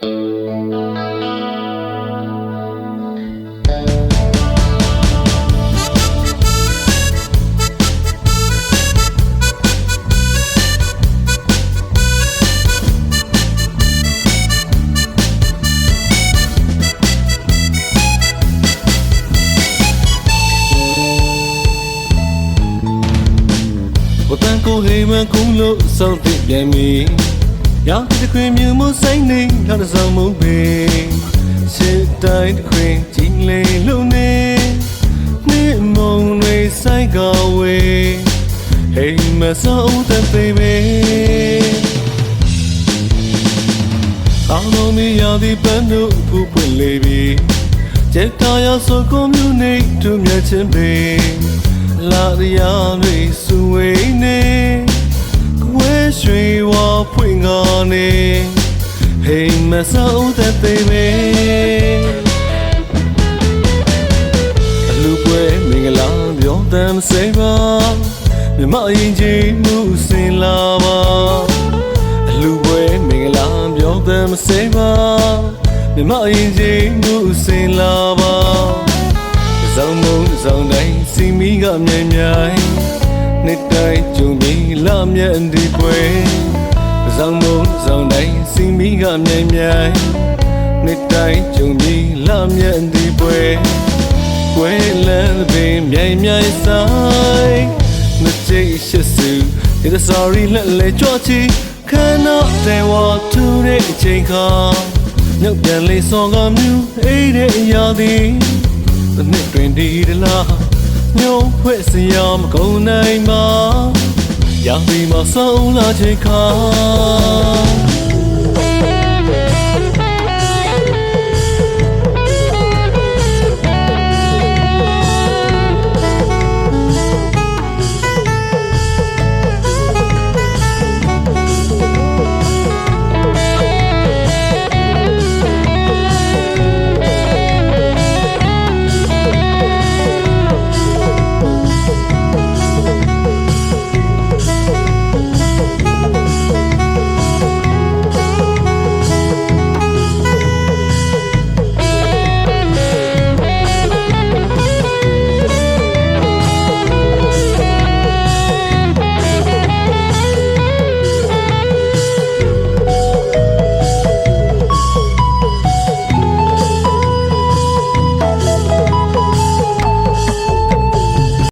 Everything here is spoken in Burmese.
ဝတန်ကိုဟိ မန်ကုန်းလို့စောင့်သိပြန်ပြီရောက်တဲ့ခွေမြူမဆိုင်နေလာတဲ့ဆောင်မပဲရှစ်တိုင်းတစ်ခွေကြီးလေးလုံးနေနေမုံတွေဆိုင်ကဝေးဟိမဆောင်းတဲ့ baby အောင်လုံးမရသည်ပန်းတို့ဖူးပွင့်လေပြီကျက်တာရဆိုကိုမျိုးနေသူမြတ်ချင်းပေလာရရတွေစူ ဖွင့်ကားနေဟိမ်မဆောက်တဲ့ baby အလူပွဲမင်္ဂလာပြောတမ်းစေပါမြမရင်ကြီးမှုစင်လာပါအလူပွဲမင်္ဂလာပြောတမ်းစေပါမြမရင်ကြီးမှုစင်လာပါဇောင်းမုံဇောင်းတိုင်းစီမီကမြိုင်မြိုင်နှစ်တိုင်းကြုံပြီးလာမြတ်ဒီပွဲ ဇောင်းမုံဇောင်းတိုင်းစီမီကမြိုင်မြိုင်နှစ်တိုင်းကြုံပြီးလာမြတ်ဒီပွဲကွယ်လန်းပင်မြိုင်မြိုင်ဆိုင်မကြိတ်ရှိစုဒီ sorry လက်လေကြွချီခဏတဲ့ဝါသူတဲ့အချိန်ခါမြောက်ပြန်လေးစောကမြူအေးတဲ့အရာသည်တစ်နှစ်တွင်ဒီတလားညို့ဖွဲ့စရာမကုန်နိုင်ပါ ရာသီမှာဆုံးလာချိန်ခါ